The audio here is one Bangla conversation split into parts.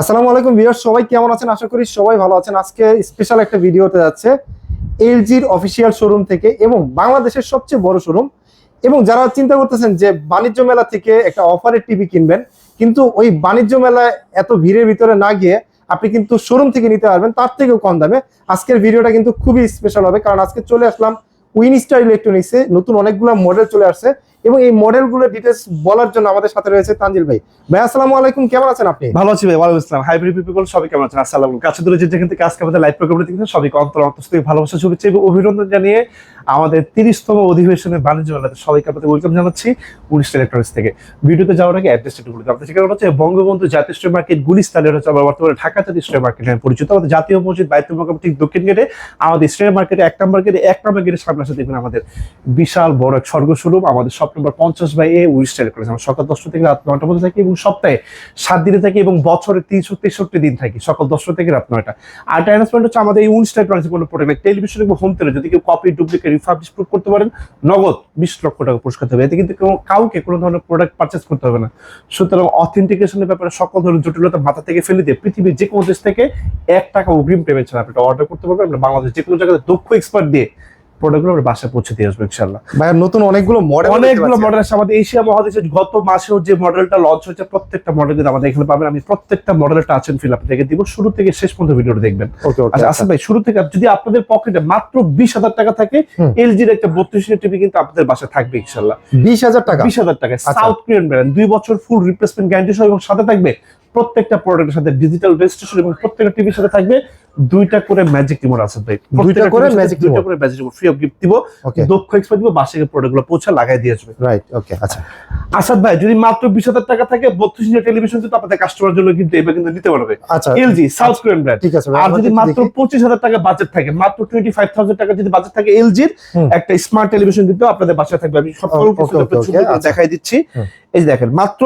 আসসালামু আলাইকুম ভিউয়ার সবাই কেমন আছেন? আশা করি সবাই ভালো আছেন। আজকে স্পেশাল একটা ভিডিওতে যাচ্ছে এলজির অফিসিয়াল শোরুম থেকে এবং বাংলাদেশের সবচেয়ে বড় শোরুম এবং যারা চিন্তা করতেছেন যে বাণিজ্য মেলা থেকে একটা অফারের টিভি কিনবেন, কিন্তু ওই বাণিজ্য মেলায় এত ভিড়ের ভিতরে না গিয়ে আপনি কিন্তু শোরুম থেকে নিতে পারবেন, তার থেকেও কম দামে। আজকের ভিডিওটা কিন্তু খুবই স্পেশাল হবে, কারণ আজকে চলে আসলাম উইনস্টার ইলেকট্রনিক্সে নতুন অনেকগুলো মডেল চলে আসছে। এবং এই মডেলগুলোর ডিটেলস বলার জন্য আমাদের সাথে রয়েছে তানজিল ভাই। ভাই, আসসালামু আলাইকুম, কেমন আছেন আপনি? ভালো আছি ভাই, ওয়ালাইকুম আসসালাম। হাইব্রিড পিপল সবাই কেমন আছেন? আসসালাম কাছে দূরে যেখান থেকে আজকে আমাদের লাইভ প্রোগ্রামে দেখছেন, সবাইকে অন্তর অন্তস্থ থেকে ভালোবাসা, শুভেচ্ছা এবং অভিনন্দন জানিয়ে আমাদের তিরিশতম অধিবেশনের বাণিজ্য মেলাতে সবাইকে আপনাদের ওয়েলকাম জানাচ্ছি উনিশ ইলেকট্রনিক্স থেকে। ভিডিওতে যাওয়ার আগে অ্যাড্রেসটা একটু বলে। আমাদের ঠিকানা হচ্ছে বঙ্গবন্ধু জাতীয় স্টোর মার্কেট গুলিস্তানে হচ্ছে আমরা বর্তমানে ঢাকা জাতীয় স্টোর মার্কেট নামে পরিচিত। আমাদের জাতীয় মসজিদ, বাইতুল মোকাম ঠিক দক্ষিণ গেটে। আমাদের স্টোর মার্কেটে এক নম্বর গেটে, এক নম্বর গেটের সামনে আসে দেখবেন আমাদের বিশাল বড় এক স্বর্গ শোরুম আমাদের নম্বর পঞ্চাশ বাই এ উনিশ ইলেকট্রনিক্স আমরা সকাল দশটা থেকে রাত নয়টা পর্যন্ত থাকি এবং সপ্তাহে সাত দিনে থাকি এবং বছরে তিনশো তেষট্টি দিন থাকি। সকাল দশটা থেকে রাত নয়টা। আর অ্যানাউন্সমেন্ট হচ্ছে আমাদের এই উনিশ ইলেকট্রনিক্স কোনো প্রোডাক্ট টেলিভিশন এবং হোম থিয়েটার যদি কেউ কপি ডুপ্লিকেট রিফার্বিশ প্রুভ করতে পারেন, নগদ বিশ লক্ষ টাকা পুরস্কার দেবে এতে কিন্তু কেউ কাউকে কোনো ধরনের প্রোডাক্ট পারচেস করতে হবে না। সুতরাং অথেন্টিকেশনের ব্যাপারে সকল ধরনের জটিলতা মাথা থেকে ফেলে দিয়ে পৃথিবীর যে কোনো দেশ থেকে এক টাকা অগ্রিম পেমেন্ট ছাড়া আপনি অর্ডার করতে পারবেন। আমরা বাংলাদেশ যে কোনো জায়গায় দক্ষ এক্সপার্ট দিয়ে প্রোডাক্টগুলো আমরা বাসায় পৌঁছে দিয়ে আসব ইনশাল্লাহ ভাই নতুন অনেকগুলো মডেল অনেকগুলো মডেল আছে আমাদের এশিয়া মহাদেশে গত মাসেও যে মডেলটা লঞ্চ হয়েছে প্রত্যেকটা মডেল কিন্তু আমাদের এখানে পাবেন। আমি প্রত্যেকটা মডেলের টাচ এন্ড ফিল আপনাদেরকে দিব। শুরু থেকে শেষ পর্যন্ত ভিডিওটা দেখবেন। ওকে আচ্ছা আসাদ ভাই শুরু থেকে যদি আপনাদের পকেটে মাত্র বিশ হাজার টাকা থাকে। এলজির একটা বত্রিশ টিভি কিন্তু আপনাদের বাসায় থাকবে ইনশাল্লাহ বিশ হাজার টাকা? বিশ হাজার টাকা। আচ্ছা। সাউথ কোরিয়ান ব্র্যান্ড দুই বছর ফুল রিপ্লেসমেন্ট গ্যারান্টি সহ এবং সাথে থাকবে প্রত্যেকটা প্রোডাক্টের সাথে ডিজিটাল রেজিস্ট্রেশন এবং প্রত্যেকটা টিভির সাথে থাকবে দুইটা করে ম্যাজিক রিমোট আছে ভাই। দুইটা করে প্রত্যেকটা magic TV র সাথে দুইটা করে magic remote free of gift দিব দক্ষ এক্সপার্ট দিব বাসায় প্রোডাক্টগুলো পৌঁছে লাগাই দিয়ে আসবে রাইট ওকে আচ্ছা। আসাদ ভাই যদি মাত্র বিশ হাজার টাকা থাকে বত্রিশ ইঞ্চি টেলিভিশন কিন্তু আপনাদের কাস্টমার জন্য কিন্তু এবার কিন্তু নিতে পারবে। আচ্ছা এলজি সাউথ কোরিয়ান ব্র্যান্ড ঠিক আছে আর যদি মাত্র দেখি। পঁচিশ হাজার টাকা বাজেট থাকে মাত্র টোয়েন্টি ফাইভ থাউজেন্ড টাকা যদি বাজেট থাকে এলজির একটা স্মার্ট টেলিভিশন কিন্তু আপনাদের বাসায় থাকবে। আমি সব okay, okay, okay, আচ্ছা। দেখাই দিচ্ছি এই যে দেখেন মাত্র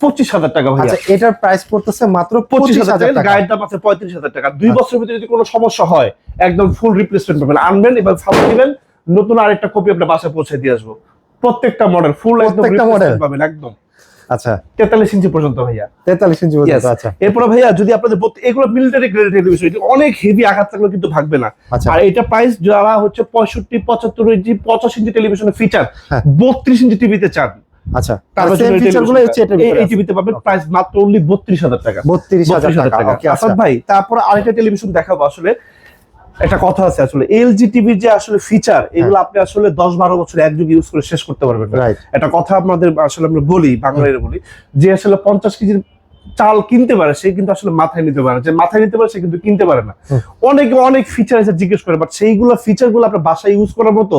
পঁচিশ হাজার টাকা ভাইয়া। আচ্ছা এটার প্রাইস পড়তেছে মাত্র পঁচিশ হাজার টাকা। গায়ের দাম আছে পঁয়ত্রিশ হাজার টাকা। দুই। বছরের ভিতরে যদি কোনো সমস্যা হয় একদম ফুল রিপ্লেসমেন্ট পাবেন। আনবেন এবার দিবেন নতুন আরেকটা কপি আপনার বাসায় পৌঁছে দিয়ে আসব। প্রত্যেকটা মডেল ফুল প্রত্যেকটা model? পাবেন একদম। আচ্ছা। তেতাল্লিশ ইঞ্চি পর্যন্ত ভাইয়া। তেতাল্লিশ ইঞ্চি পর্যন্ত আচ্ছা। এরপরে ভাইয়া যদি আপনাদের এগুলো মিলিটারি গ্রেড টেলিভিশন এটি অনেক হেভি আঘাত থাকলে কিন্তু ভাগবে না। আচ্ছা। আর এটা প্রাইস যারা হচ্ছে পঁয়ষট্টি পঁচাত্তর ইঞ্চি পঁচাশি ইঞ্চি টেলিভিশনের ফিচার হ্যাঁ। বত্রিশ ইঞ্চি টিভিতে চান। আচ্ছা তারপর সেম যদি ফিচারগুলো television হচ্ছে এটার এই- টিভিতে পাবেন প্রাইস মাত্র অনলি বত্রিশ হাজার টাকা। 32,000 টাকা ওকে আচ্ছা আসাদ ভাই তারপর আরেকটা টেলিভিশন দেখাবো আসলে। একটা কথা আছে আসলে এলজি টিভির যে আসলে ফিচার এগুলো আপনি আসলে দশ বারো বছর একযোগে ইউজ করে শেষ করতে পারবেন একটা কথা আপনাদের আসলে আমরা বলি বাংলায় বলি যে আসলে পঞ্চাশ কেজির চাল কিনতে পারে সে কিন্তু আসলে মাথায় নিতে পারে যে মাথায় নিতে পারে সে কিন্তু কিনতে পারে না। অনেকে অনেক ফিচার আছে জিজ্ঞেস করে বাট সেইগুলো ফিচারগুলো আপনার বাসায় ইউজ করার মতো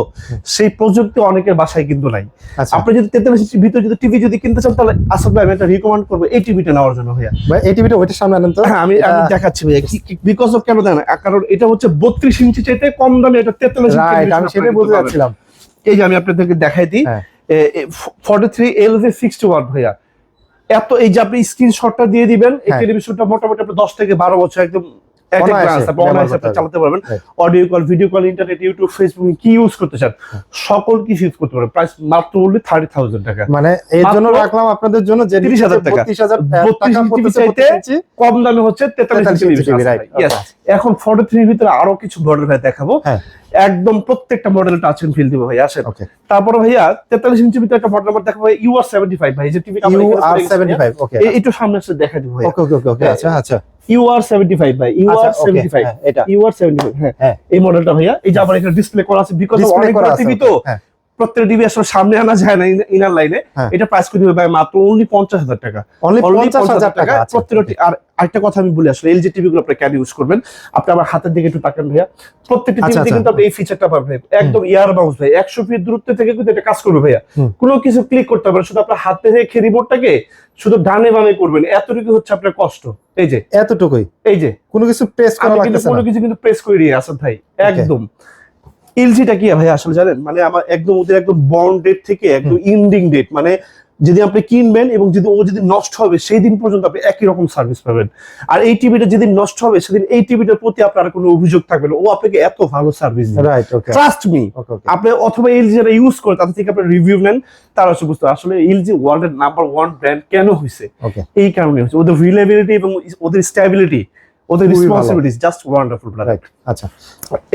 সেই প্রযুক্তি অনেকের বাসায় কিন্তু নাই। আচ্ছা। আপনি যদি তেতাল্লিশ ইঞ্চির ভিতরে যদি টিভি যদি কিনতে চান তাহলে আসলে আমি একটা রিকমেন্ড করব এই টিভিটা নেওয়ার জন্য ভাইয়া। ভাই এই টিভিটা ওইটার সামনে আনেন তো। হ্যাঁ আমি আমি দেখাচ্ছি ভাইয়া। বিকজ অফ কেন দেন? কারণ এটা হচ্ছে বত্রিশ ইঞ্চি চাইতে কম দামে এটা তেতাল্লিশ রাইট আমি সেটাই বলতে যাচ্ছিলাম। এই যে আমি আপনাদেরকে দেখাই দিই। ফর্টি থ্রি এল যে সিক্সটি ওয়াট ভাইয়া। এত এই যে আপনি স্ক্রিনশটটা দিয়ে দিবেন এই হ্যাঁ। টেলিভিশনটা মোটামুটি আপনি দশ থেকে বারো বছর একদম এক এক অনায়াসে glance আপনি ব্যবহার অনায়াসে করতে আপনি চালাতে পারবেন। Audio call video call internet YouTube Facebook কি ইউজ করতে চান সকল কিছু ইউজ করতে পারবেন। প্রাইস মাত্র অনলি থার্টি থাউজেন্ড টাকা। মানে এর জন্য রাখলাম আপনাদের জন্য যে 30,000 হাজার টাকা। ইঞ্চি চাইতে কম দামে হচ্ছে তেতাল্লিশ 43 ইঞ্চি ইঞ্চি টেলিভিশন right, আছে। Yes. okay. এখন ফর্টি থ্রির ভিতরে আরও কিছু মডেল ভাই দেখাবো। হ্যাঁ। একদম প্রত্যেকটা মডেল টাচ এন্ড ফিল দিব ভাই আসেন। তারপরে ভাইয়া তেতাল্লিশ ইঞ্চির ভিতরে একটা মডেল নাম্বার দেখাবো ইউ আর সেভেন্টি ফাইভ ভাই যে টিভি সেভেন্টি ফাইভ ওকে একটু সামনে এসে দেখা দিব ওকে ওকে ওকে আচ্ছা আচ্ছা। ইউ আর সেভেন্টি ফাইভ ভাই ইউ আচ্ছা, আর সেভেন্টি ফাইভ হ্যাঁ, এটা ইউ আর সেভেন্টি ফাইভ হ্যাঁ হ্যাঁ। এই মডেলটা ভাইয়া এই যে আবার এখানে ডিসপ্লে করা আছে বিকজ অনেক টিভি তো প্রত্যেকটা টিভি আসলে সামনে আনা যায় না ইনার লাইনে হ্যাঁ। এটা প্রাইস করে দিবে ভাই? মাত্র অনলি পঞ্চাশ হাজার টাকা। অনলি পঞ্চাশ হাজার টাকা আচ্ছা আর আরেকটা কথা আমি বলি আসলে এলজি টিভি গুলো আপনি কেন ইউজ করবেন? আপনি আমার হাতের দিকে একটু তাকান ভাইয়া। প্রত্যেকটা আচ্ছা, টিভিতে আচ্ছা। কিন্তু আপনি এই ফিচারটা পাবেন একদম ইয়ার বাউন্স ভাই একশো ফিট দূরত্ব থেকে কিন্তু এটা কাজ করবে ভাইয়া। কোনো কিছু ক্লিক করতে হবে শুধু আপনার হাতে রেখে রিমোটটাকে শুধু ডানে বামে করবেন। এতটুকু হচ্ছে আপনার কষ্ট। এই যে। এতটুকুই? এই যে। কোনো কিছু প্রেস করা লাগতেছে কোনো কিছু কিন্তু প্রেস করে দিয়ে আসেন ভাই। একদম। এলজিটা কি ভাই আসলে জানেন? মানে আমার একদম ওদের একদম বন্ড ডেট থেকে একদম ইন্ডিং ডেট মানে যেদিন আপনি কিনবেন এবং যদি ও যদি নষ্ট হবে সেই দিন পর্যন্ত আপনি একই রকম সার্ভিস পাবেন। আর এই টিভিটা যেদিন নষ্ট হবে সেদিন এই টিভিটার প্রতি আপনার কোনো অভিযোগ থাকবে না। ও আপনাকে এত ভালো সার্ভিস ট্রাস্ট মি আপনি অথবা এলজি যারা ইউজ করে তাদের থেকে আপনি রিভিউ নেন তারা হচ্ছে বুঝতে আসলে এলজি ওয়ার্ল্ডের নাম্বার ওয়ান ব্র্যান্ড কেন হয়েছে এই কারণে হচ্ছে ওদের রিলেবিলিটি এবং ওদের স্টেবিলিটি ওদের রেসপন্সিবিলিটি জাস্ট ওয়ান্ডারফুল রাইট আচ্ছা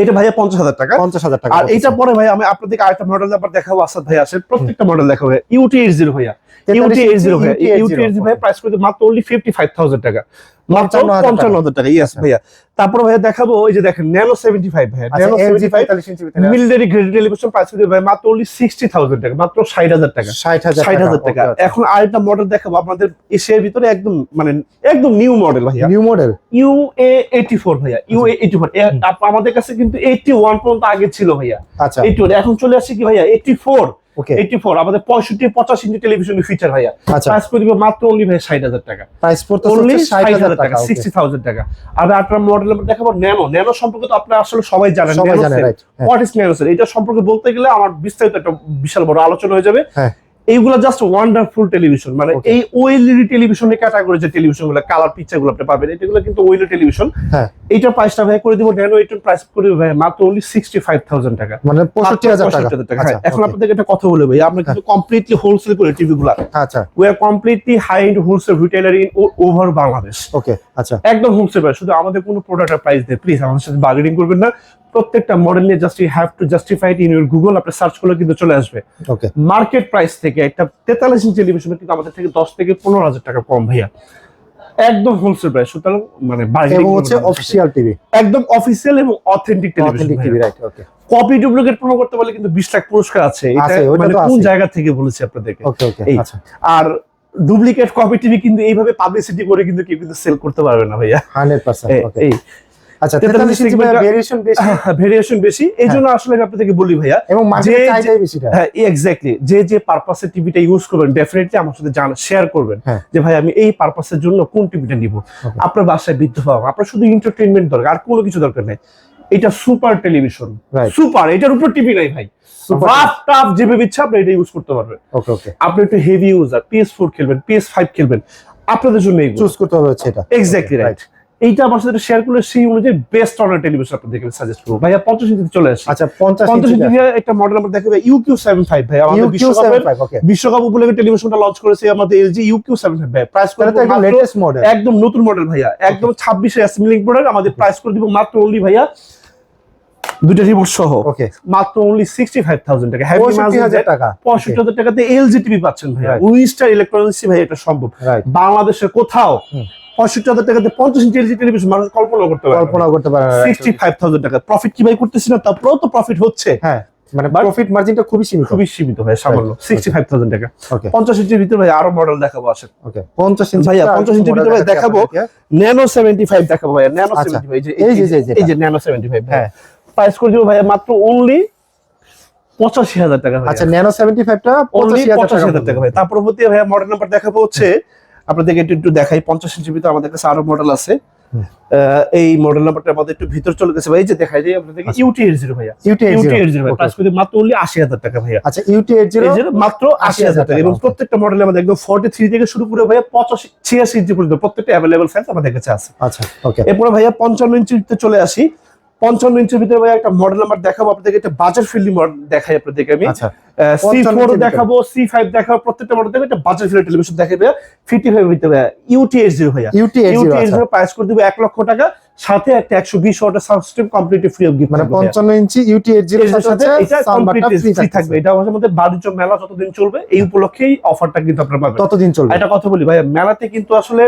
এটা ভাইয়া পঞ্চাশ হাজার টাকা। পঞ্চাশ হাজার টাকা আর পরে ভাই আমি আপনাদেরকে আরেকটা মডেল দেখাবো আসাদ ভাই আসেন। প্রত্যেকটা মডেল দেখাবো ইউটি এইট জিরো ভাইয়া। ইউটি এইট জিরো ভাইয়া। ইউটি এইট জিরো ভাইয়া প্রাইস করে মাত্র অনলি ফিফটি ফাইভ থাউজেন্ড টাকা পঞ্চান্ন হাজার টাকা। ইয়েস আচ্ছা। ভাইয়া। তারপর ভাইয়া দেখাবো ওই যে দেখেন ন্যানো সেভেন্টি ফাইভ ভাইয়া। আচ্ছা ন্যানো সেভেন্টি ফাইভ পঁয়তাল্লিশ ইঞ্চি ভিতরে মিলিটারি গ্রেড টেলিভিশন প্রাইস করে ভাই মাত্র অনলি সিক্সটি থাউজেন্ড টাকা মাত্র ষাট হাজার টাকা। ষাট হাজার ষাট হাজার টাকা। এখন আরেকটা মডেল দেখাবো আপনাদের এশিয়ার ভিতরে একদম মানে একদম নিউ মডেল ভাইয়া। New model U A eighty four ভাইয়া। ইউ এ এইটি ফোর আমাদের কাছে কিন্তু এইটি ওয়ান পর্যন্ত আগে ছিল ভাইয়া। আচ্ছা। এইটি এখন চলে আসছে কি ভাইয়া? এইটি ফোর এইটি ফোর আমাদের পঁয়ষট্টি পঁচাশ ইঞ্চি টেলিভিশনের ফিচার ভাইয়া। আচ্ছা। প্রাইস মাত্র অনলি ভাই ষাট হাজার টাকা। প্রাইস পড়তে অনলি ষাট ষাট হাজার টাকা সিক্সটি থাউজেন্ড টাকা। আর আপনার মডেল আমরা দেখাবো ন্যানো ন্যানো সম্পর্কে তো আপনারা আসলে সবাই জানেন হোয়াট ইজ ন্যানো স্যার এটা সম্পর্কে বলতে গেলে আমার বিস্তারিত একটা বিশাল বড় আলোচনা হয়ে যাবে। হ্যাঁ। এইগুলো জাস্ট ওয়ান্ডারফুল টেলিভিশন মানে এই ওএলইডি টেলিভিশনের ক্যাটাগরি যে টেলিভিশনগুলো কালার পিকচারগুলো আপনি পাবেন এগুলো কিন্তু ওএলইডি টেলিভিশন হ্যাঁ। এইটার প্রাইসটা ভাই করে দিব ন্যানো এইটার প্রাইস করে দিব ভাই মাত্র অনলি সিক্সটি ফাইভ থাউজেন্ড টাকা। মানে পঁয়ষট্টি হাজার টাকা। আচ্ছা হ্যাঁ, এখন আপনাদের একটা কথা বলে ভাই আমরা কিন্তু কমপ্লিটলি হোলসেল করে টিভি গুলা। আচ্ছা। We are completely high and wholesale retailer in over Bangladesh okay আচ্ছা। একদম হোলসেল শুধু আমাদের কোনো প্রোডাক্টের প্রাইস দেয় প্লিজ আমাদের সাথে বার্গেনিং করবেন না। প্রত্যেকটা মডেল নিয়ে just you have to justify in your Google আপনি সার্চ করলে কিন্তু চলে আসবে। ওকে মার্কেট প্রাইস থেকে একটা তেতাল্লিশ ইঞ্চি টেলিভিশন কিন্তু আমাদের থেকে দশ থেকে পনেরো হাজার টাকা কম ভাইয়া। একদম হোলসেল প্রাইস সুতরাং মানে এবং হচ্ছে অফিসিয়াল টিভি একদম অফিসিয়াল এবং authentic authentic TV right okay copy duplicate প্রমাণ করতে পারলে কিন্তু বিশ লাখ পুরস্কার আছে। এটা মানে কোন জায়গা থেকে বলেছি আপনাদেরকে? ওকে ওকে আচ্ছা। আর ডুপ্লিকেট কপি টিভি কিন্তু এইভাবে পাবলিসিটি করে কিন্তু কেউ কিন্তু সেল করতে পারবে না ভাইয়া। হান্ড্রেড পার্সেন্ট এই- ওকে এই। আচ্ছা 43 ইঞ্চি ভেরিয়েশন বেশি? ভেরিয়েশন বেশি। এই জন্য আসলে আমি আপনাদেরকে বলি ভাইয়া এবং মার্কেটে চাহিদাই বেশিটা। হ্যাঁ এক্স্যাক্টলি যে যে পারপাসে টিভিটা ইউজ করবেন ডেফিনেটলি আমার সাথে জান শেয়ার করবেন হ্যাঁ। যে ভাই আমি এই পারপাসের জন্য কোন টিভিটা নিব? আপনার বাসায় বৃদ্ধ আপনার শুধু এন্টারটেইনমেন্ট দরকার আর কোনো কিছু দরকার নেই। এটা সুপার টেলিভিশন সুপার এটার উপর টিভি নাই ভাই। রাফ টাফ যেভাবে ইচ্ছা আপনি এটা ইউজ করতে পারবেন। ওকে ওকে আপনি একটু হেভি ইউজার পিএস ফোর খেলবেন পিএস ফাইভ খেলবেন আপনাদের জন্য চুজ করতে হবে এটা। এক্স্যাক্টলি রাইট এইটা আমার সাথে শেয়ার করলে সেই অনুযায়ী বেস্ট অনার টেলিভিশন আপনাদেরকে সাজেস্ট করব। ভাইয়া পঞ্চাশ ইঞ্চিতে চলে আসি। আচ্ছা পঞ্চাশ ইঞ্চি একটা মডেল আমরা দেখাবো ইউকিউ সেভেন ফাইভ ভাই। আমাদের বিশ্বকাপ উপলক্ষে টেলিভিশনটা লঞ্চ করেছে আমাদের এলজি ইউকিউ সেভেন ফাইভ ভাই। প্রাইস করে লেটেস্ট মডেল একদম নতুন মডেল ভাইয়া। একদম ছাব্বিশে অ্যাসেম্বলিং প্রোডাক্ট আমাদের প্রাইস করে দিব মাত্র অনলি ভাইয়া দুইটা রিমোট সহ। ওকে মাত্র অনলি সিক্সটি ফাইভ থাউজেন্ড টাকা পঁয়ষট্টি হাজার টাকা। পঁয়ষট্টি হাজার টাকাতে এলজি টিভি পাচ্ছেন ভাইয়া। উইস্টার ইলেকট্রনিক্স ভাই এটা সম্ভব। রাইট বাংলাদেশে কোথাও। পঁয়ষট্টি হাজার টাকাতে পঞ্চাশ ইঞ্চি এলজি টেলিভিশন মানুষ কল্পনা করতে পারে কল্পনা করতে right? সিক্সটি ফাইভ থাউজেন্ড টাকা। প্রফিট কি ভাই করতেছি না? তারপরেও তো প্রফিট হচ্ছে। হ্যাঁ মানে প্রফিট মার্জিনটা খুবই সীমিত। খুবই সীমিত ভাই সামান্য। Right. সিক্সটি ফাইভ থাউজেন্ড টাকা। ওকে পঞ্চাশ ইঞ্চির ভিতরে ভাই আরও মডেল দেখাবো আসেন। ওকে পঞ্চাশ ইঞ্চি ভাইয়া, 50 ইঞ্চির ভিতরে দেখাবো। ন্যানো সেভেন্টি ফাইভ দেখাবো ভাইয়া ন্যানো আচ্ছা। সেভেন্টি ফাইভ এই যে- যে- এই যে ন্যানো সেভেন্টি ফাইভ হ্যাঁ। প্রাইস করে দিব মাত্র অনলি পঁচাশি হাজার টাকা আচ্ছা ন্যানো সেভেন্টি ফাইভটা পঁচাশি হাজার টাকা ভাই তার পরবর্তী ভাইয়া মডেল নাম্বার দেখাবো হচ্ছে আপনাদেরকে একটু একটু দেখাই। পঞ্চাশ ইঞ্চির ভিতরে আমাদের কাছে আরও মডেল আছে। এই মডেল নাম্বারটা আমাদের একটু ভিতর চলে গেছে ভাই। যে দেখাই দিই আপনাদেরকে আচ্ছা। ইউটি এইট জিরো ভাইয়া। ইউটি এইট জিরো জিরো ভাই। করে মাত্র অনলি আশি হাজার টাকা ভাইয়া। আচ্ছা ইউটি এইট জিরো যে মাত্র আশি হাজার টাকা। এবং প্রত্যেকটা মডেল আমাদের একদম ফর্টি থ্রি থেকে শুরু করে ভাইয়া পঁচাশি ছিয়াশি ইঞ্চি পর্যন্ত প্রত্যেকটা অ্যাভেলেবল সাইজ আমাদের কাছে আছে। আচ্ছা ওকে এরপরে ভাইয়া পঞ্চান্ন ইঞ্চিতে চলে আসি। পঞ্চান্ন ইঞ্চির ভিতরে ভাইয়া একটা মডেল নাম্বার দেখাবো। আপনাদেরকে একটা বাজার ফিল্ডি মডেল দেখাই আপনাদেরকে আমি। আচ্ছা। সি ফোর দেখাবো সি ফাইভ দেখাবো প্রত্যেকটা মডেল দেখাবো একটা বাজার ফিল্ড টেলিভিশন দেখাবে ফিফটি ফাইভ ভাইয়া। ইউটি এইট জিরো ভাইয়া। ইউটি এইট জিরো প্রাইস করে দিব এক লক্ষ টাকা সাথে একটা একশো বিশ ওয়াটের sound system completely free of gift মানে পঞ্চান্ন ইঞ্চি ইউটি এইট জিরো সাথে এটা কমপ্লিটলি ফ্রি থাকবে। এটা আমাদের মধ্যে বাণিজ্য মেলা যতদিন চলবে এই উপলক্ষেই অফারটা কিন্তু আপনারা পাবেন। ততদিন চলবে। একটা কথা বলি ভাই মেলাতে কিন্তু আসলে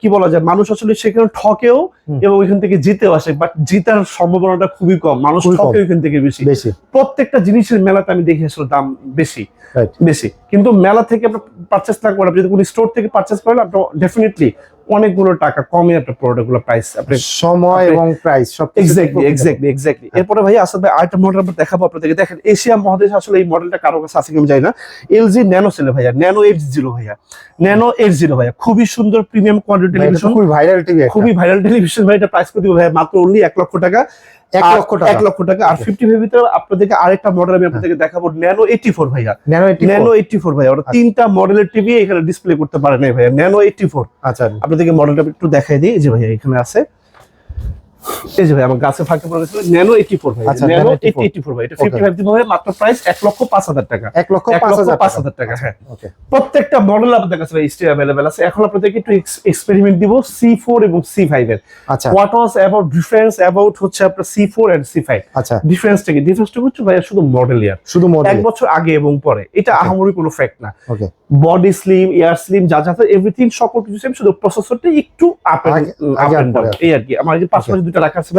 কি বলা যায় মানুষ আসলে সেখানে ঠকেও এবং ওইখান থেকে জিতেও আসে বাট জিতার সম্ভাবনাটা খুবই কম। মানুষ ঠকে ওইখান থেকে বেশি। বেশি। প্রত্যেকটা জিনিসের মেলাতে আমি দেখি আসলে দাম বেশি। বেশি। কিন্তু মেলা থেকে আপনার পারচেস না করেন আপনি যদি কোনো স্টোর থেকে পারচেস করেন আপনার ডেফিনেটলি অনেকগুলো টাকা কমে আপনার প্রোডাক্টগুলো প্রাইস আপনি সময় এবং প্রাইস সব এক্স্যাক্টলি এক্স্যাক্টলি এক্স্যাক্টলি। এরপরে ভাই আসাদ ভাই আরেকটা মডেল আমরা দেখাবো আপনাদেরকে। দেখেন এশিয়া মহাদেশ আসলে এই মডেলটা কারও কাছে আছে কিনা জানি না। এলজি ন্যানো সেলে ভাইয়া ন্যানো এইট জিরো ভাইয়া। ন্যানো এইট জিরো ভাইয়া খুবই সুন্দর প্রিমিয়াম কোয়ালিটি টেলিভিশন খুবই ভাইরাল টিভি খুবই ভাইরাল টেলিভিশন ভাই এটা প্রাইস করে দিব ভাইয়া মাত্র অনলি এক লক্ষ টাকা। এক লক্ষ টাকা। এক লক্ষ টাকা। আর ফিফটি ফাইভ ভিতরে আপনাদেরকে আরেকটা মডেল আমি আপনাদেরকে দেখাবো। ন্যানো এইটি ফোর ভাইয়া ন্যানো এইটি ফোর ভাইয়া। ওরা তিনটা মডেলের টিভি এখানে ডিসপ্লে করতে পারে নাই ভাইয়া। ন্যানো এইটি ফোর আচ্ছা। আপনাদেরকে মডেলটা একটু দেখাই দিই। যে ভাইয়া এখানে আছে। এই যে ভাই আমার গাছে ফাঁকে পড়ে গেছিল ন্যানো এইটি ফোর ভাই আচ্ছা, ন্যানো এইটি 84 ফোর ভাই এটা ফিফটি ফাইভ দিন ভাই মাত্র প্রাইস এক লক্ষ পাঁচ হাজার টাকা। এক লক্ষ এক পাঁচ লক্ষ হাজার পাঁচ টাকা। হাজার টাকা হ্যাঁ। প্রত্যেকটা মডেল আপনাদের কাছে ভাই আছে। এখন আপনাদেরকে একটু এক্সপেরিমেন্ট দিব এবং এর। আচ্ছা। হোয়াট ওয়াজ ডিফারেন্স হচ্ছে আপনার এন্ড আচ্ছা। ডিফারেন্সটা কি? ডিফারেন্সটা হচ্ছে ভাইয়া শুধু মডেল ইয়ার শুধু মডেল এক বছর আগে এবং পরে। এটা আহামরি কোনো ফ্যাক্ট না। Okay body slim air slim যা যা এভরিথিং সকল কিছু সেম শুধু প্রসেসরটা একটু আপ আগে এই আর কি। আমার এই যে পাশাপাশি দুটো রাখা আছে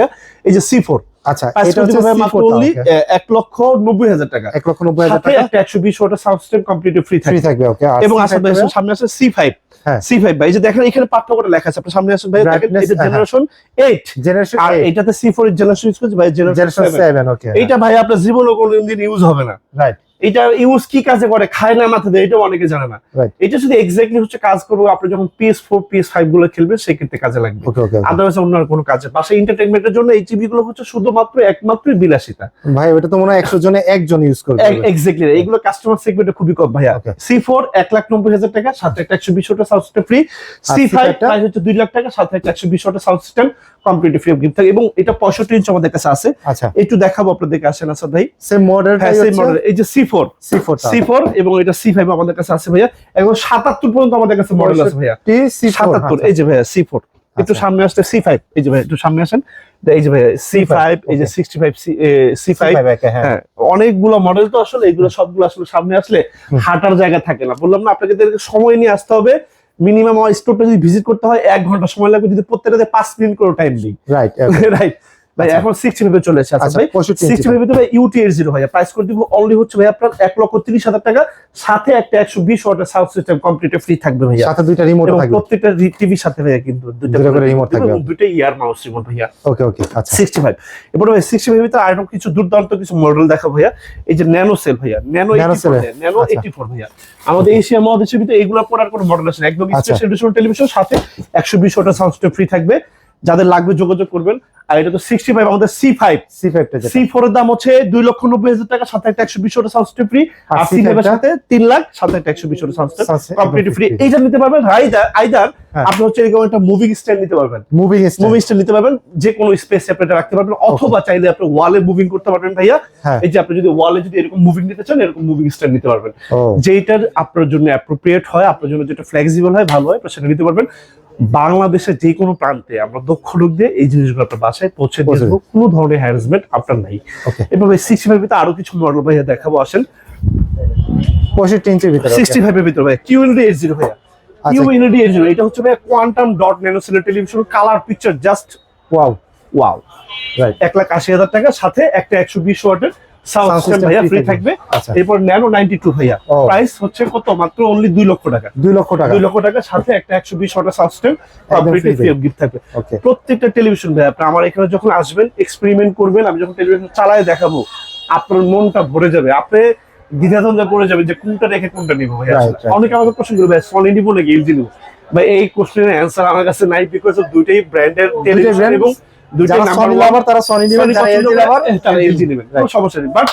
এই যে সি ফোর আচ্ছা এটা হচ্ছে মাত্র C4 টা, only, okay। আহ, এক লক্ষ নব্বই হাজার টাকা। এক লক্ষ নব্বই হাজার টাকা? একটা একশো বিশ ওয়াটের sound system completely free free থাকবে। ওকে এবং আসলে ভাই সামনে আছে সি ফাইভ হ্যাঁ। ভাই যে দেখেন এখানে পার্থক্যটা লেখা আছে। আপনার সামনে আসেন ভাই দেখেন এটা জেনারেশন জেনারেশন আর এটাতে জেনারেশন ইউজ করছে ভাই জেনারেশন জেনারেশন 7 ওকে এইটা ভাই আপনার জীবনে কোনোদিন ইউজ হবে না। রাইট এটা ইউজ কি কাজে করে? খায় না মাথা দেয় এটা অনেকে জানে না। এটা শুধু এক্স্যাক্টলি হচ্ছে কাজ করব আপনি যখন পিএস ফোর পিএস ফাইভগুলো খেলবেন সেক্ষেত্রে কাজে লাগবে। আদারওয়াইজ অন্য কোনো কাজে পাশে এন্টারটেনমেন্টের জন্য এই টিভি গুলো হচ্ছে শুধুমাত্র একমাত্র বিলাসিতা। ভাই ওটা তো মনে হয় একশো জনে একজন ইউজ করবে। এক্স্যাক্টলি এইগুলো কাস্টমার সেগমেন্টে খুবই কম ভাইয়া। সি ফোর এক লাখ নব্বই হাজার টাকা সাথে একটা একশো বিশ ওটা sound system free C five price হচ্ছে দুই লাখ টাকা সাথে একটা একশো বিশ ওটা sound system completely free gift থাকে। এবং এটা পঁয়ষট্টি ইঞ্চ আমাদের কাছে আছে। আচ্ছা। একটু দেখাবো আপনাদেরকে আসেন আসাদ ভাই। সেম মডেল হ্যাঁ সেই মডেল এই যে সি এবং এটা আমাদের কাছে আছে ভাইয়া। পর্যন্ত আমাদের কাছে মডেল আছে ভাইয়া। টি সি সাতাত্তর এই যে ভাইয়া একটু আচ্ছা। সামনে আসতে এই যে একটু সামনে আসেন। এই যে এই যে হ্যাঁ। হ্যাঁ অনেকগুলো মডেল তো আসলে এগুলো সবগুলো আসলে সামনে আসলে হাঁটার জায়গা থাকে না। বললাম না আপনাকে সময় নিয়ে আসতে হবে। মিনিমাম স্টোরটা যদি ভিজিট করতে হয় এক ঘণ্টা সময় লাগবে। যদি প্রত্যেকটাতে পাঁচ মিনিট করে টাইম দিই। রাইট রাইট ভাই আচ্ছা। এখন সিক্সটি চলে এসেছে আচ্ছা আচ্ছা ভাই। 65 সিক্সটি ফাইভে ভাই ইউটি এর জিরো ভাইয়া। প্রাইস করে দিব অনলি হচ্ছে ভাই আপনার এক লক্ষ তিরিশ হাজার টাকা। সাথে একটা একশো বিশ ওয়াটের সাউন্ড সিস্টেম কমপ্লিট ফ্রি থাকবে ভাইয়া। সাথে দুইটা রিমোট থাকবে। প্রত্যেকটা টিভির সাথে ভাইয়া কিন্তু করে remote থাকবে। ইয়ার মাউস রিমোট ভাইয়া। ওকে ওকে আচ্ছা। সিক্সটি ফাইভ এবার ভাই সিক্সটি ফাইভ ভিতরে আরও কিছু দুর্দান্ত কিছু মডেল দেখা ভাইয়া। এই যে ন্যানো সেল ভাইয়া। ন্যানো? ন্যানো আচ্ছা। এইটি ফোর ভাইয়া। আমাদের এশিয়া মহাদেশের ভিতরে এইগুলো পড়ার কোনো মডেল আছে একদম আচ্ছা। স্পেশাল এডিশন টেলিভিশন সাথে একশো বিশ ওটা সাউন্ড ফ্রি থাকবে। যাদের লাগবে যোগাযোগ করবেন। আর এটা তো সিক্সটি ফাইভ আমাদের সি ফাইভ সি ফাইভটা যেটা। সি ফোর এর দাম হচ্ছে দুই লক্ষ নব্বই হাজার টাকা সাথে একটা একশো বিশ সাউন্ড ফ্রি আর সি C5 ফাইভ এর সাথে তিন লাখ সাথে একটা একশো বিশ সাউন্ড কমপ্লিট ফ্রি। এইটা নিতে পারবেন আইদার আইদার হ্যাঁ। আপনি হচ্ছে এরকম একটা মুভিং স্ট্যান্ড নিতে পারবেন। মুভিং মুভিং স্ট্যান্ড নিতে পারবেন যে কোনো স্পেস আপনি রাখতে পারবেন অথবা চাইলে আপনি ওয়ালে মুভিং করতে পারবেন ভাইয়া। হ্যাঁ। এই যে আপনি যদি ওয়ালে যদি এরকম মুভিং নিতে চান এরকম মুভিং স্ট্যান্ড নিতে পারবেন। ও। যেটার আপনার জন্য অ্যাপ্রোপ্রিয়েট হয় আপনার জন্য যেটা ফ্লেক্সিবল হয় ভালো হয় সেটা নিতে পারবেন। বাংলাদেশের যে কোনো প্রান্তে আমরা দক্ষ লোক দিয়ে এই জিনিসগুলো আপনার বাসায় পৌঁছে দিয়ে দেবো। কোনো ধরনের হ্যারাসমেন্ট আপনার নাই। এভাবে সিক্সটি ফাইভ আরও কিছু মডেল ভাইয়া দেখাবো আসেন। পঁয়ষট্টি ইঞ্চির ভিতরে। সিক্সটি ফাইভ এর ভিতরে ভাইয়া কিউএনডি এইট জিরো ভাইয়া। আচ্ছা। কিউএনডি এইট জিরো এটা হচ্ছে ভাইয়া quantum dot ন্যানোসেলের television colour picture just wow wow right এক লাখ আশি হাজার টাকা সাথে একটা একশো বিশ ওয়াটের ভাইয়া ফ্রি থাকবে। আচ্ছা। এরপর ন্যানো নাইনটি টু ভাইয়া। প্রাইস হচ্ছে কত? মাত্র অনলি দুই লক্ষ টাকা। দুই লক্ষ টাকা। দুই লক্ষ টাকা সাথে একটা একশো বিশ ওয়াটের সিস্টেম একদম কমপ্লিটলি ফ্রি গিফট থাকবে। প্রত্যেকটা টেলিভিশন ভাই আপনি আমার এখানে যখন আসবেন এক্সপেরিমেন্ট করবেন আমি যখন টেলিভিশন চালায় দেখাবো আপনার মনটা ভরে যাবে। আপনি দ্বিধাদ্বন্দ্বে পড়ে যাবে যে কোনটা রেখে কোনটা নিবো ভাই. অনেকে আমাকে প্রশ্ন করবে সনি নিবো নাকি এলজি নিবো? ভাই এই কোশ্চেনের অ্যান্সার আমার কাছে নাই বিকজ দুইটাই ব্র্যান্ডের টেলিভিশন এবং সনি লাভার তারা সনি নেবেন যারা এলজি লাভার তারা এলজি নেবেন কোনো সমস্যা নেই। বাট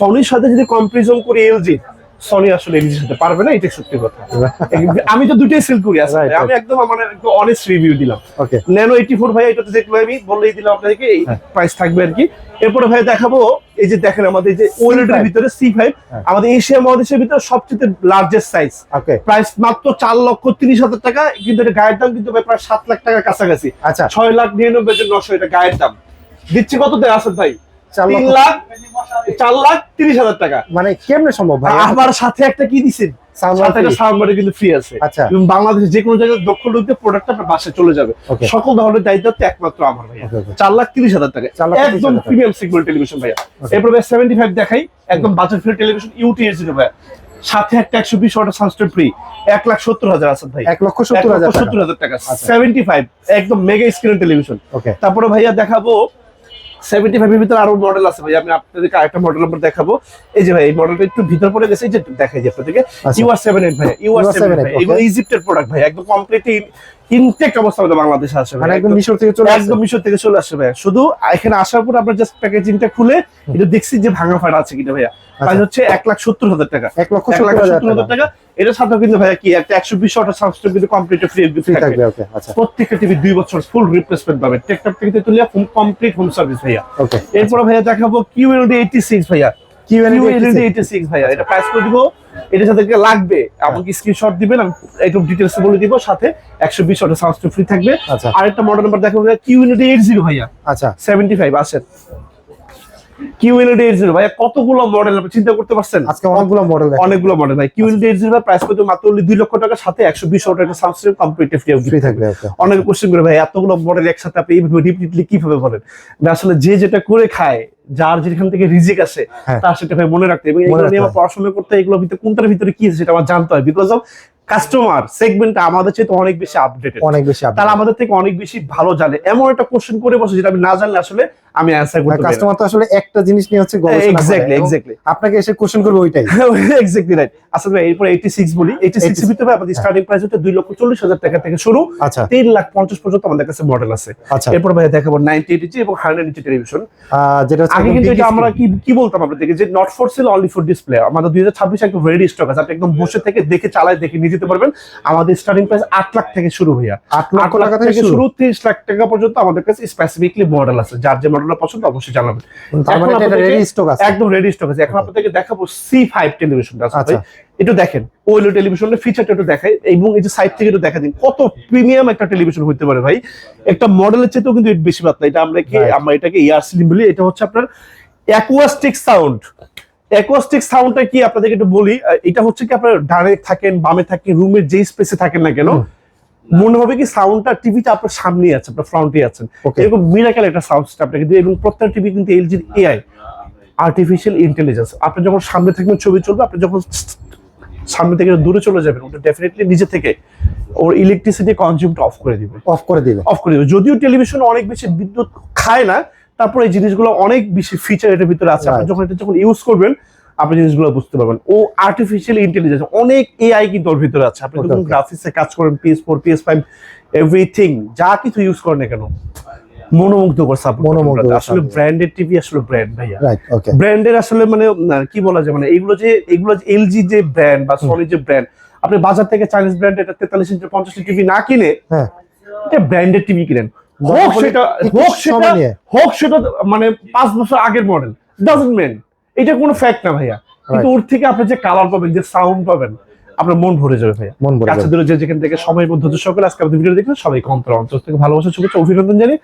সনির সাথে যদি কম্পারিজন করি এলজি সনি আসলে এলজির সাথে পারবে না এটা সত্যি কথা। আমি তো দুটোই সেল করি আসলে. আমি একদম আমার একদম অনেস্ট রিভিউ দিলাম। ন্যানো এইটি ফোর ভাই এটাতে দেখব আমি বললেই দিলাম আপনাদেরকে এই হ্যাঁ। প্রাইস থাকবে আর কি। এরপরে ভাই দেখাবো এই যে দেখেন আমাদের যে ওয়েলেটের C5 ভিতরে সি ফাইভ হ্যাঁ। আমাদের এশিয়া মহাদেশের ভিতরে সবচেয়ে লার্জেস্ট সাইজ প্রাইস মাত্র চার লক্ষ তিরিশ হাজার টাকা কিন্তু এটা গায়ের দাম কিন্তু প্রায় সাত লাখ টাকার কাছাকাছি। আচ্ছা। ছয় লাখ নিরানব্বই নশো এটা গায়ের দাম। দিচ্ছি কত দেয় আসেন ভাই? তিন লাখ চার লাখ তিরিশ হাজার টাকা। মানে কেমনে সম্ভব ভাই? আবার সাথে একটা কি দিচ্ছেন কিন্তু ফ্রি আছে। আচ্ছা। এবং যে কোনো জায়গায় দক্ষ লোকদের প্রোডাক্ট আপনার বাসায় চলে যাবে। সকল ধরনের দায়িত্ব একমাত্র আমার ভাইয়া। Okay, okay. চার লাখ তিরিশ হাজার টাকা। চার লাখ তিরিশ একদম প্রিমিয়াম সিগমেন্ট টেলিভিশন ভাইয়া। এরপর ভাই সেভেন্টি ফাইভ দেখাই। একদম ফ্রি টেলিভিশন ইউটি এসির ভাইয়া। সাথে একটা একশো বিশ ওয়াটার ফ্রি এক লাখ সত্তর হাজার আছে ভাই। এক লক্ষ সত্তর হাজার সত্তর হাজার টাকা। আচ্ছা। সেভেন্টি ফাইভ একদম মেগা স্ক্রিন টেলিভিশন তারপরে ভাইয়া দেখাবো সেভেন্টি ফাইভের ভিতরে আরও মডেল আছে ভাই। আমি আপনাদেরকে আরেকটা মডেল নাম্বার দেখাবো। এই যে ভাই এই মডেলটা একটু ভিতর পড়ে গেছে এই যে দেখাই যে আপনাদেরকে। আচ্ছা। ইউআর সেভেন এইট ভাই ইউআর সেভেন 78 এগুলো ইজিপ্টের প্রোডাক্ট ভাই একদম কমপ্লিটলি ইনটেক্ট অবস্থা আমাদের বাংলাদেশে আসে ভাই। মানে একদম মিশর থেকে চলে একদম মিশর থেকে চলে আসে ভাইয়া শুধু এখানে আসার পর আমরা জাস্ট প্যাকেজিংটা খুলে এটা দেখছি যে ভাঙা ফাটা আছে কিনা ভাইয়া। প্রাইস হচ্ছে এক লাখ সত্তর হাজার টাকা। এক লক্ষ সত্তর হাজার টাকা। এটা সাথে কিন্তু ভাইয়া কি একটা একশো বিশ ওয়াটের সাবস্ক্রিপ কিন্তু কমপ্লিট ফ্রি ফ্রি থাকবে। ওকে আচ্ছা। প্রত্যেকটা টিভি দুই বছর ফুল রিপ্লেসমেন্ট পাবে। টেকটপ থেকে তুলে ফুল কমপ্লিট হোম সার্ভিস ভাইয়া। ওকে এরপর ভাইয়া দেখাবো কিউএলডি এইটি সিক্স ভাইয়া। কি কিউএলডি এইটি সিক্স ভাইয়া। এটা প্রাইস করে দিব এটা সাথে কি লাগবে। আমাকে স্ক্রিনশট দিবেন আমি একটু ডিটেলস বলে দিব সাথে একশো বিশ ওয়াটের সাবস্ক্রিপ ফ্রি থাকবে। আচ্ছা। আরেকটা মডেল নাম্বার দেখাবো ভাইয়া কিউএলডি এইট জিরো ভাইয়া। আচ্ছা। সেভেন্টি ফাইভ আসেন। কিউএলডি এইট জিরো ভাইয়া কতগুলো মডেল আপনি চিন্তা করতে পারছেন? আজকে অনেকগুলো মডেল অনেকগুলো মডেল ভাই। কিউএলডি এইট জিরো প্রাইস করতে মাত্র only দুই লক্ষ টাকার সাথে একশো বিশ একটা কমপ্লিট ফ্রি থাকবে অনেকে কোশ্চেন করে ভাই এতগুলো মডেল একসাথে আপনি এইভাবে কীভাবে বলেন? আসলে যে যেটা করে খায় যার যেখান থেকে রিজিক আসে হ্যাঁ। তার সেটা ভাই মনে রাখতে হবে। এবং এগুলো নিয়ে আমার পড়াশোনা করতে হয়, এগুলোর ভিতরে কোনটার ভিতরে কি আছে সেটা আমার জানতে হয়। বিকজ অফ কাস্টমার সেগমেন্টটা আমাদের চেয়ে তো অনেক বেশি আপডেটেড অনেক বেশি। তারা আমাদের থেকে অনেক বেশি ভালো জানে। এমন একটা কোশ্চেন করে বসে যেটা আমি না জানলে আসলে আমি অ্যান্সার করতে কাস্টমার তো আসলে একটা জিনিস নিয়ে হচ্ছে গবেষণা এক্স্যাক্টলি এক্স্যাক্টলি আপনাকে এসে কোশ্চেন করবে ওইটাই। এক্স্যাক্টলি রাইট আসলে ভাই এরপর 86 বলি। 86 এর ভিতরে আমাদের স্টার্টিং প্রাইস হচ্ছে 2 লক্ষ 40 হাজার টাকা থেকে শুরু। আচ্ছা। 3 লাখ 50 পর্যন্ত আমাদের কাছে মডেল আছে। আচ্ছা। এরপর ভাই দেখাবো 90 ইঞ্চি এবং 100 ইঞ্চি টেলিভিশন যেটা আগে কিন্তু এটা আমরা কি কি বলতাম আপনাদেরকে? যে not for sale only for display আমাদের 2026 একদম রেডি স্টক আছে। আপনি একদম বসে থেকে দেখে চালায় দেখে নিয়ে যেতে পারবেন। আমাদের স্টার্টিং প্রাইস 8 লাখ থেকে শুরু ভাইয়া। 8 লাখ টাকা থেকে শুরু। শুরু 30 লাখ টাকা পর্যন্ত আমাদের কাছে স্পেসিফিকলি মডেল আছে। যার যে মডেলটা পছন্দ অবশ্যই জানাবেন। মানে আছে। একদম রেডি স্টক আছে। এখন আপনাদেরকে দেখাবো সি ফাইভ টেলিভিশনটা আছে আচ্ছা। একটু দেখেন ওইলো টেলিভিশনের ফিচারটা একটু দেখাই এবং এই যে সাইড থেকে একটু দেখা দিন কত প্রিমিয়াম একটা টেলিভিশন হতে পারে ভাই। একটা মডেলের চেয়েও কিন্তু বেশি পাতলা এটা আমরা কি আমরা এটাকে এয়ার সিলিং বলি এটা হচ্ছে আপনার অ্যাকুয়াস্টিক সাউন্ড অ্যাকুয়াস্টিক সাউন্ডটা কি আপনাদেরকে একটু বলি এটা হচ্ছে কি আপনার ডানে থাকেন বামে থাকেন রুমের যেই স্পেসে থাকেন না কেন। মনে হবে কি সাউন্ডটা টিভিটা আপনার সামনে আছে আপনার ফ্রন্টে আছেন। এরকম মিরাকেল একটা সাউন্ড আপনাকে দিয়ে এবং প্রত্যেকটা টিভি কিন্তু এলজির এআই আর্টিফিশিয়াল ইন্টেলিজেন্স আপনি যখন সামনে থাকবেন ছবি চলবে আপনি যখন সামনে থেকে দূরে চলে যাবেন ওটা ডেফিনেটলি নিজে থেকে ওর ইলেকট্রিসিটি কনজিউমটা অফ করে দিবে। অফ করে দিবে। অফ করে দিবে। যদিও টেলিভিশন অনেক বেশি বিদ্যুৎ খায় না তারপরে এই জিনিসগুলো অনেক বেশি ফিচার এটার ভিতরে আছে। আপনি যখন এটা যখন ইউজ করবেন আপনি জিনিসগুলো বুঝতে পারবেন। ও আর্টিফিশিয়াল ইন্টেলিজেন্স অনেক এআই কিন্তু ওর ভিতরে আছে। আপনি যখন গ্রাফিক্সে কাজ করেন PS four PS five everything যা কিছু ইউজ করেন না কেন মনোমুগ্ধকর সাপোর্ট মনোমুগ্ধকর আসলে। ব্র্যান্ডেড টিভি আসলে ব্র্যান্ড ভাইয়া। রাইট ওকে ব্র্যান্ডের আসলে মানে কি বলা যায় মানে এইগুলো যে এগুলো যে এলজি যে ব্র্যান্ড বা সনি যে ব্র্যান্ড আপনি বাজার থেকে চাইনিজ ব্র্যান্ড এটা তেতাল্লিশ ইঞ্চি পঞ্চাশ টিভি না কিনে হ্যাঁ। এটা ব্র্যান্ডেড টিভি কিনেন। হোক সেটা হোক সেটা। হোক সেটা মানে পাঁচ বছর আগের মডেল ডাজন্ট মেন এটা কোনো ফ্যাক্ট না ভাইয়া। কিন্তু ওর থেকে আপনি যে কালার পাবেন যে সাউন্ড পাবেন আপনার মন ভরে যাবে ভাইয়া। মন ভরে কাছে যাবে। দূরে যে যেখান থেকে সময় মধ্যে সকলে আজকে আমাদের ভিডিও দেখলেন সবাই অন্তর অন্তর থেকে ভালোবাসা শুভেচ্ছা অভিনন্দন জানি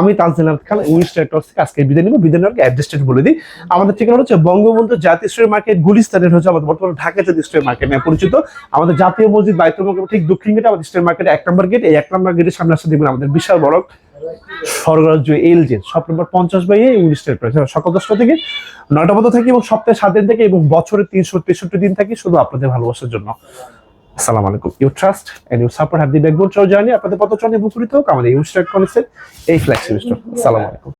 আমি তানজিল আহমেদ খান উইস্টার টস থেকে আজকে বিদায় নিব। বিদায় নেওয়ার অ্যাড্রেসটা বলে দিই। আমাদের ঠিকানা হচ্ছে বঙ্গবন্ধু জাতীয় স্টোর মার্কেট গুলিস্তানের হচ্ছে আমাদের বর্তমানে ঢাকা জাতীয় স্টোর মার্কেট নামে পরিচিত। আমাদের জাতীয় মসজিদ বাইতুল মুকাররম ঠিক দক্ষিণ গেটে আমাদের স্টোর মার্কেট এক নম্বর গেট এই এক নম্বর গেটের সামনে আসতে দেখবেন আমাদের বিশাল বড় স্বর্গরাজ্য যে সব নম্বর পঞ্চাশ বাই উনিশটার প্রাইস সকাল দশটা থেকে নয়টা পর্যন্ত থাকি এবং সপ্তাহে সাত দিন থেকে এবং বছরে তিনশো তেষট্টি দিন থাকি শুধু আপনাদের ভালোবাসার জন্য। আসসালামু আলাইকুম। You trust and you support have the backbone journey আপনাদের পথ চরণে উপকৃত হোক। আমাদের ইউ কনসেপ্ট এই ফ্ল্যাগশিপ স্টোর আসসালামু আলাইকুম।